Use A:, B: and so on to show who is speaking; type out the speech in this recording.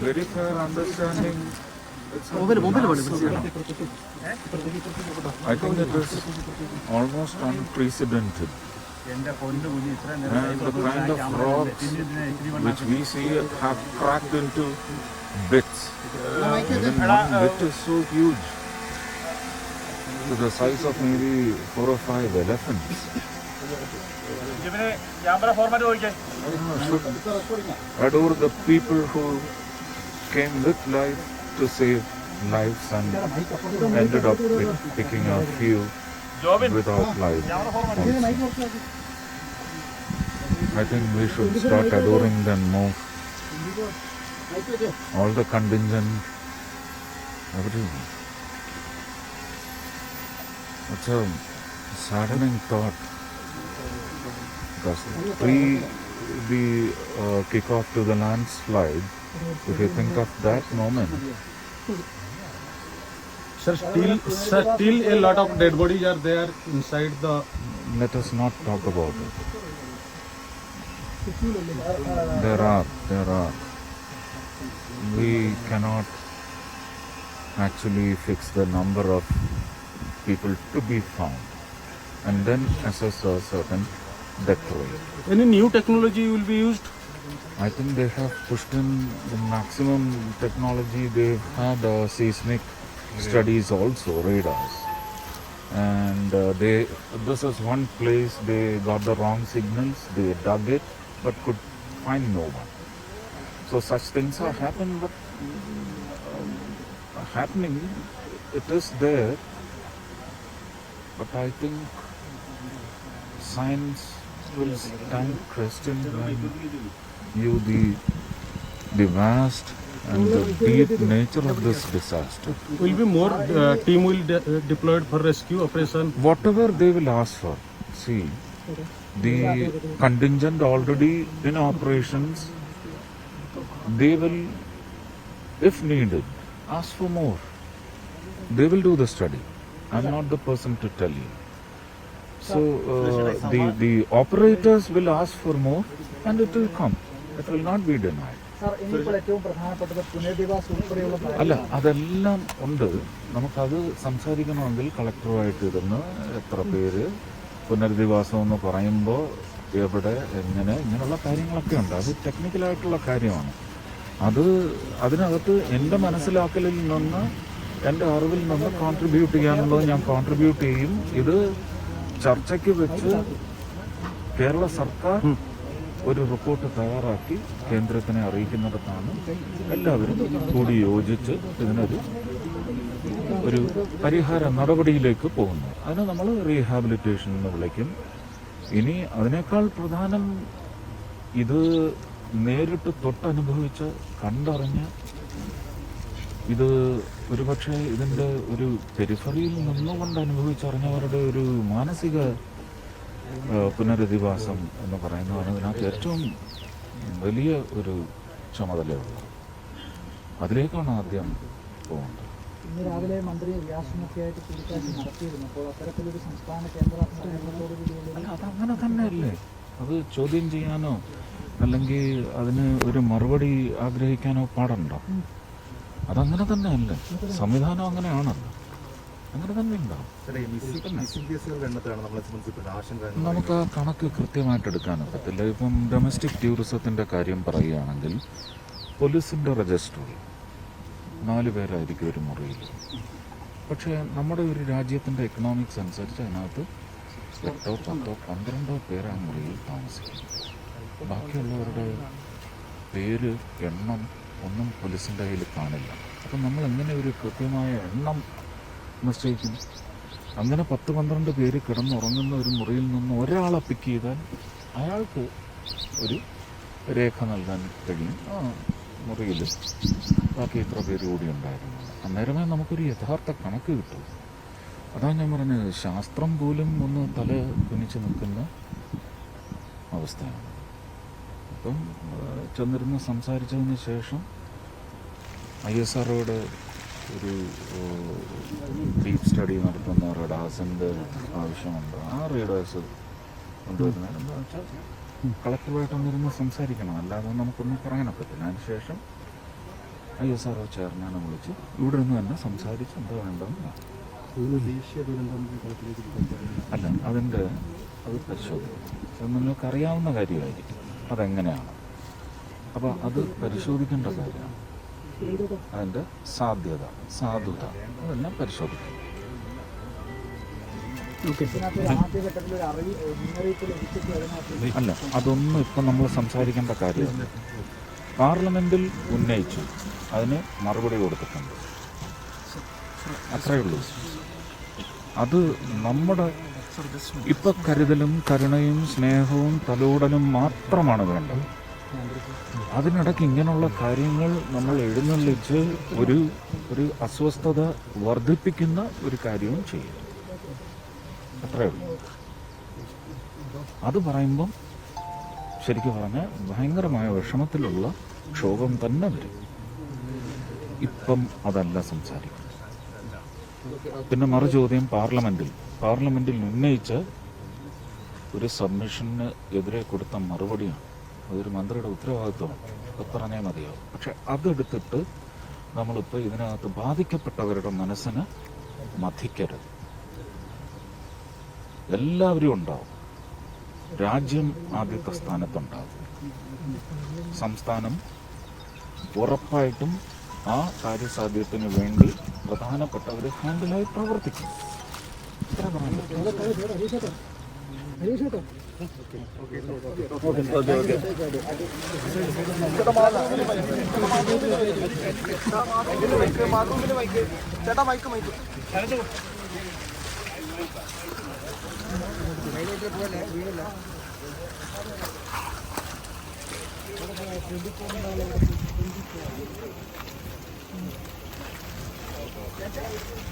A: very fair understanding. It's a I think it is almost unprecedented. And the kind of rocks which we see have cracked into bits. Even one bit is so huge. To the size of maybe four or five elephants. Adore the people who came with life to save lives and ended up with picking a few without life. Also. I think we should start adoring them more. All the contingent, everyone. It's a saddening thought. Because pre the uh, kickoff to the landslide, if you think of that moment,
B: Sir, still, sir, still a lot of dead bodies are there inside the.
A: let us not talk about it. There are, there are. We cannot actually fix the number of people to be found and then assess a certain
B: Any new technology will be used?
A: I think they have pushed in the maximum technology. They've had uh, seismic studies also, radars. And uh, they, this is one place they got the wrong signals. They dug it, but could find no one. So such things are happen, but um, happening. It is there, but I think science will stand question when you the the vast and the deep nature of this disaster.
B: Will be more uh, team will de- uh, deployed for rescue operation.
A: Whatever they will ask for, see, the contingent already in operations, they will, if needed, ask for more. They will do the study. I'm not the person to tell you. So uh, the the operators will ask for more, and it will come. It will not be denied. അല്ല അതെല്ലാം ഉണ്ട്. നമുക്കത് സംസാരിക്കണമെങ്കിൽ കളക്ടറുമായിട്ട് ഇരുന്ന് എത്ര പേര് പുനരധിവാസം എന്ന് പറയുമ്പോൾ എവിടെ എങ്ങനെ ഇങ്ങനെയുള്ള കാര്യങ്ങളൊക്കെ ഉണ്ട്. അത് ടെക്നിക്കലായിട്ടുള്ള കാര്യമാണ്. അത് അതിനകത്ത് എന്റെ മനസ്സിലാക്കലിൽ നിന്ന് എന്റെ അറിവിൽ നിന്ന് കോൺട്രിബ്യൂട്ട് ചെയ്യാനുള്ളത് ഞാൻ കോൺട്രിബ്യൂട്ട് ചെയ്യും. ഇത് ചർച്ചയ്ക്ക് വെച്ച് കേരള സർക്കാർ ഒരു റിപ്പോർട്ട് തയ്യാറാക്കി കേന്ദ്രത്തിനെ അറിയിക്കുന്നിടത്താണ് എല്ലാവരും കൂടി യോജിച്ച് ഇതിനൊരു ഒരു പരിഹാര നടപടിയിലേക്ക് പോകുന്നു അതിനെ നമ്മൾ റീഹാബിലിറ്റേഷൻ എന്ന് വിളിക്കും. ഇനി അതിനേക്കാൾ പ്രധാനം ഇത് നേരിട്ട് തൊട്ടനുഭവിച്ച് കണ്ടറിഞ്ഞ് ഇത് ഒരു പക്ഷേ ഇതിന്റെ ഒരു പെരിഫറിയിൽ നിന്നുകൊണ്ട് അനുഭവിച്ചറിഞ്ഞവരുടെ ഒരു മാനസിക പുനരധിവാസം എന്ന് പറയുന്നതാണ് ഇതിനകത്ത് ഏറ്റവും വലിയ ഒരു ചുമതലയുള്ളത് അതിലേക്കാണ് ആദ്യം പോകുന്നത്.
C: ഇന്ന് രാവിലെ മന്ത്രി വ്യാസമൊക്കെ ആയിട്ട് കൂടിക്കാഴ്ച നടത്തിയിരുന്നു. അപ്പോൾ അത്തരത്തിലൊരു സംസ്ഥാന കേന്ദ്ര സഹകരണത്തോടു കൂടിയുള്ള
A: അല്ല അതങ്ങനെ തന്നെയല്ലേ? അത് ചോദ്യം ചെയ്യാനോ അല്ലെങ്കിൽ അതിന് ഒരു മറുപടി ആഗ്രഹിക്കാനോ പാടുണ്ടോ? അതങ്ങനെ തന്നെ അല്ല സംവിധാനം അങ്ങനെയാണല്ലോ അങ്ങനെ തന്നെ. ഉണ്ടാവും നമുക്ക് ആ കണക്ക് കൃത്യമായിട്ട് എടുക്കാൻ പറ്റില്ല ഇപ്പം ഡൊമസ്റ്റിക് ടൂറിസത്തിന്റെ കാര്യം പറയുകയാണെങ്കിൽ പോലീസിന്റെ രജിസ്റ്ററിൽ നാല് പേരായിരിക്കും ഒരു മുറിയിൽ. പക്ഷേ നമ്മുടെ ഒരു രാജ്യത്തിന്റെ എക്കണോമിക്സ് അനുസരിച്ച് അതിനകത്ത് എട്ടോ പത്തോ പന്ത്രണ്ടോ പേരാണ് മുറിയിൽ താമസിക്കും ബാക്കിയുള്ളവരുടെ പേര് എണ്ണം ഒന്നും പോലീസിന്റെ കയ്യിൽ കാണില്ല. അപ്പം നമ്മൾ എങ്ങനെ ഒരു കൃത്യമായ എണ്ണം നിശ്ചയിക്കും? അങ്ങനെ പത്ത് പന്ത്രണ്ട് പേര് കിടന്നുറങ്ങുന്ന ഒരു മുറിയിൽ നിന്ന് ഒരാളെ പിക്ക് ചെയ്താൽ അയാൾക്ക് ഒരു രേഖ നൽകാൻ കഴിയും. ആ മുറിയിൽ ബാക്കി ഇത്ര പേര് കൂടി ഉണ്ടായിരുന്നു? അന്നേരമേ നമുക്കൊരു യഥാർത്ഥ കണക്ക് കിട്ടും. അതാണ് ഞാൻ പറഞ്ഞത് ശാസ്ത്രം പോലും ഒന്ന് തല കുനിച്ച് നിൽക്കുന്ന അവസ്ഥയാണ്. അപ്പം ചെന്നിരുന്ന് സംസാരിച്ചതിന് ശേഷം ഐ എസ് ആർഒയുടെ ഒരു ഡീപ് സ്റ്റഡി നടത്തുന്ന റഡാസിന്റെ ആവശ്യമുണ്ട്. ആ റീഡേഴ്സ് കൊണ്ടുവരുന്നത് എന്താ വെച്ചാൽ കളക്ടറുമായിട്ടൊന്നിരുന്ന് സംസാരിക്കണം. അല്ലാതെ നമുക്കൊന്നും പറയാനൊക്കത്തില്ല അതിനുശേഷം ഐ എസ് ആർ ഒ ചെയർമാനെ വിളിച്ച് ഇവിടെ നിന്ന് തന്നെ സംസാരിച്ച് എന്താ വേണ്ടതെന്ന്
B: ദുരന്തം
A: അല്ല അതിന്റെ അത് പരിശോധിക്കും അത് നിങ്ങൾക്ക് അറിയാവുന്ന കാര്യമായിരിക്കും. അതെങ്ങനെയാണ്? അപ്പോൾ അത് പരിശോധിക്കേണ്ട കാര്യമാണ് അതിന്റെ സാധ്യത സാധുത അതെല്ലാം പരിശോധിക്കും അല്ല അതൊന്നും ഇപ്പം നമ്മൾ സംസാരിക്കേണ്ട കാര്യമല്ല. പാർലമെന്റിൽ ഉന്നയിച്ചു. അതിന് മറുപടി കൊടുത്തിട്ടുണ്ട്. അത്രയേ ഉള്ളൂ. അത് നമ്മുടെ ഇപ്പൊ കരുതലും കരുണയും സ്നേഹവും തലോടലും മാത്രമാണ് വേണ്ടത്. അതിനിടയ്ക്ക് ഇങ്ങനെയുള്ള കാര്യങ്ങൾ നമ്മൾ എഴുന്നള്ളിച്ച് ഒരു ഒരു അസ്വസ്ഥത വർദ്ധിപ്പിക്കുന്ന ഒരു കാര്യവും ചെയ്യും അത്രേ ഉള്ളൂ. അത് പറയുമ്പം ശരിക്കും പറഞ്ഞാൽ ഭയങ്കരമായ വിഷമത്തിലുള്ള ക്ഷോഭം തന്നെ വരും. ഇപ്പം അതല്ല സംസാരിക്കുന്നത്. പിന്നെ മറു ചോദ്യം പാർലമെന്റിൽ. പാർലമെന്റിൽ ഉന്നയിച്ച് ഒരു സബ്മിഷന് എതിരെ കൊടുത്ത മറുപടിയാണ്. അതൊരു മന്ത്രിയുടെ ഉത്തരവാദിത്വമാണ്. അത് പറഞ്ഞേ മതിയാവും. പക്ഷെ അതെടുത്തിട്ട് നമ്മളിപ്പോൾ ഇതിനകത്ത് ബാധിക്കപ്പെട്ടവരുടെ മനസ്സിന് മഥിക്കരുത്. എല്ലാവരും ഉണ്ടാവും. രാജ്യം ആദ്യത്തെ സ്ഥാനത്തുണ്ടാവും. സംസ്ഥാനം ഉറപ്പായിട്ടും ആ കാര്യസാധ്യത്തിന് വേണ്ടി പ്രധാനപ്പെട്ട ഒരു ഹാൻഡിലായി പ്രവർത്തിക്കും. ഇത്ര ചേട്ടാ മൈക്ക് മൈക്ക് That's it.